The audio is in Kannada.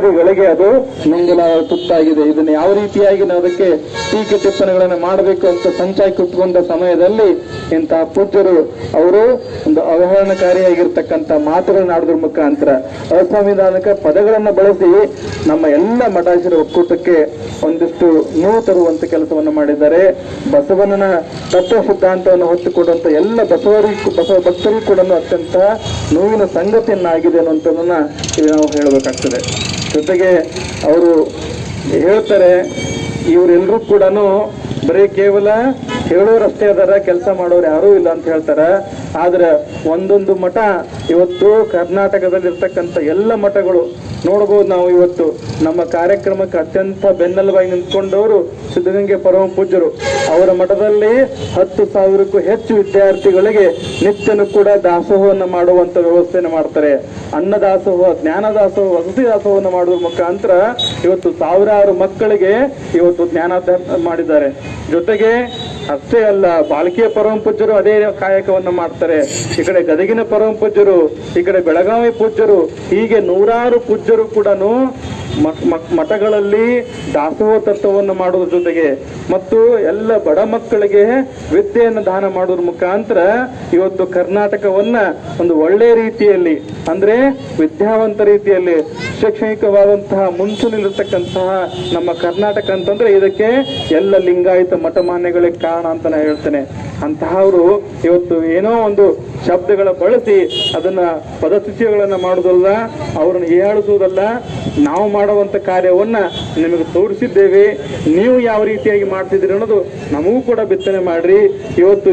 ವಿರೋಧಿಗಳಿಗೆ ಅದು ನುಂಗಲ ತುತ್ತಾಗಿದೆ ಇದನ್ನು ಯಾವ ರೀತಿಯಾಗಿ ನಾವು ಅದಕ್ಕೆ ಟೀಕೆ ಟಿಪ್ಪಣಿಗಳನ್ನು ಮಾಡಬೇಕು ಅಂತ ಸಂಚಾಯಿ ಕುತ್ಕೊಂಡ ಸಮಯದಲ್ಲಿ ಇಂತಹ ಪೂಜ್ಯರು ಅವರು ಒಂದು ಅವಹೇಳನಕಾರಿಯಾಗಿರ್ತಕ್ಕಂಥ ಮಾತುಗಳನ್ನ ಆಡೋದ್ರ ಮುಖಾಂತರ ಅಸಂವಿಧಾನಿಕ ಪದಗಳನ್ನು ಬಳಸಿ ನಮ್ಮ ಎಲ್ಲ ಮಠಾಧೀಶರ ಒಕ್ಕೂಟಕ್ಕೆ ಒಂದಿಷ್ಟು ನೋವು ತರುವಂತ ಕೆಲಸವನ್ನು ಮಾಡಿದ್ದಾರೆ. ಬಸವಣ್ಣನ ತತ್ವ ಸಿದ್ಧಾಂತವನ್ನು ಹೊತ್ತುಕೊಡುವಂತ ಎಲ್ಲ ಬಸವರಿಗೂ ಬಸವ ಭಕ್ತರಿಗೂ ಕೂಡ ಅತ್ಯಂತ ನೋವಿನ ಸಂಗತಿಯನ್ನಾಗಿದೆ ಅನ್ನುವಂಥದ್ದನ್ನ ಇಲ್ಲಿ ನಾವು ಹೇಳಬೇಕಾಗ್ತದೆ. ಜೊತೆಗೆ ಅವರು ಹೇಳ್ತಾರೆ ಇವರೆಲ್ಲರೂ ಕೂಡ ಬರೀ ಕೇವಲ ಹೇಳೋರಷ್ಟೇ ಅದರ, ಕೆಲಸ ಮಾಡೋರು ಯಾರೂ ಇಲ್ಲ ಅಂತ ಹೇಳ್ತಾರ. ಆದ್ರೆ ಒಂದೊಂದು ಮಠ ಇವತ್ತು ಕರ್ನಾಟಕದಲ್ಲಿರ್ತಕ್ಕಂಥ ಎಲ್ಲ ಮಠಗಳು ನೋಡ್ಬೋದು ನಾವು ಇವತ್ತು ನಮ್ಮ ಕಾರ್ಯಕ್ರಮಕ್ಕೆ ಅತ್ಯಂತ ಬೆನ್ನೆಲುಬಾಗಿ ನಿಂತ್ಕೊಂಡವರು ಸಿದ್ಧಗಂಗೆ ಪರಮ ಪೂಜ್ಯರು. ಅವರ ಮಠದಲ್ಲಿ ಹತ್ತು ಸಾವಿರಕ್ಕೂ ಹೆಚ್ಚು ವಿದ್ಯಾರ್ಥಿಗಳಿಗೆ ನಿತ್ಯನೂ ಕೂಡ ದಾಸೋಹವನ್ನು ಮಾಡುವಂತ ವ್ಯವಸ್ಥೆಯನ್ನು ಮಾಡ್ತಾರೆ. ಅನ್ನ ದಾಸೋಹ ಜ್ಞಾನ ದಾಸೋಹ ವಸತಿ ದಾಸೋಹವನ್ನು ಮಾಡುವ ಮುಖಾಂತರ ಇವತ್ತು ಸಾವಿರಾರು ಮಕ್ಕಳಿಗೆ ಇವತ್ತು ಜ್ಞಾನ ಮಾಡಿದ್ದಾರೆ. ಜೊತೆಗೆ ಅಷ್ಟೇ ಅಲ್ಲ, ಬಾಲಕಿಯ ಪರಮ ಪೂಜ್ಯರು ಅದೇ ಕಾಯಕವನ್ನು ಮಾಡ್ತಾರೆ. ಈ ಕಡೆ ಗದಗಿನ ಪರಮ ಪೂಜ್ಯರು, ಈ ಕಡೆ ಬೆಳಗಾವಿ ಪೂಜ್ಯರು, ಹೀಗೆ ನೂರಾರು ಪೂಜ್ಯರು ಕೂಡ ಮಠಗಳಲ್ಲಿ ದಾಸೋಹ ತತ್ವವನ್ನು ಮಾಡೋದ್ರ ಜೊತೆಗೆ ಮತ್ತು ಎಲ್ಲ ಬಡ ಮಕ್ಕಳಿಗೆ ವಿದ್ಯೆಯನ್ನು ದಾನ ಮಾಡೋದ್ರ ಮುಖಾಂತರ ಇವತ್ತು ಕರ್ನಾಟಕವನ್ನ ಒಂದು ಒಳ್ಳೆ ರೀತಿಯಲ್ಲಿ, ಅಂದ್ರೆ ವಿದ್ಯಾವಂತ ರೀತಿಯಲ್ಲಿ, ಶೈಕ್ಷಣಿಕವಾದಂತಹ ಮುಂಚೂಣಿಲಿರ್ತಕ್ಕಂತಹ ನಮ್ಮ ಕರ್ನಾಟಕ ಅಂತಂದ್ರೆ ಇದಕ್ಕೆ ಎಲ್ಲ ಲಿಂಗಾಯತ ಮಠಮಾನ್ಯಗಳಿಗೆ ಕಾರಣ ಅಂತ ನಾನು ಹೇಳ್ತೇನೆ. ಅಂತಹವರು ಇವತ್ತು ಏನೋ ಒಂದು ಶಬ್ದಗಳ ಬಳಸಿ ಅದನ್ನ ಪದತಿಥಿಗಳನ್ನ ಮಾಡುವುದಲ್ಲ ಅವರನ್ನು ಹೀಯಾಳಿಸುವುದಲ್ಲ ನಾವು ಮಾಡುವಂತ ಕಾರ್ಯವನ್ನ ನಿಮಗೆ ತೋರಿಸಿದ್ದೇವೆ. ನೀವು ಯಾವ ರೀತಿಯಾಗಿ ಮಾಡ್ತಿದ್ದೀರಿ ಅನ್ನೋದು ನಮಗೂ ಕೂಡ ಬಿತ್ತನೆ ಮಾಡ್ರಿ. ಇವತ್ತು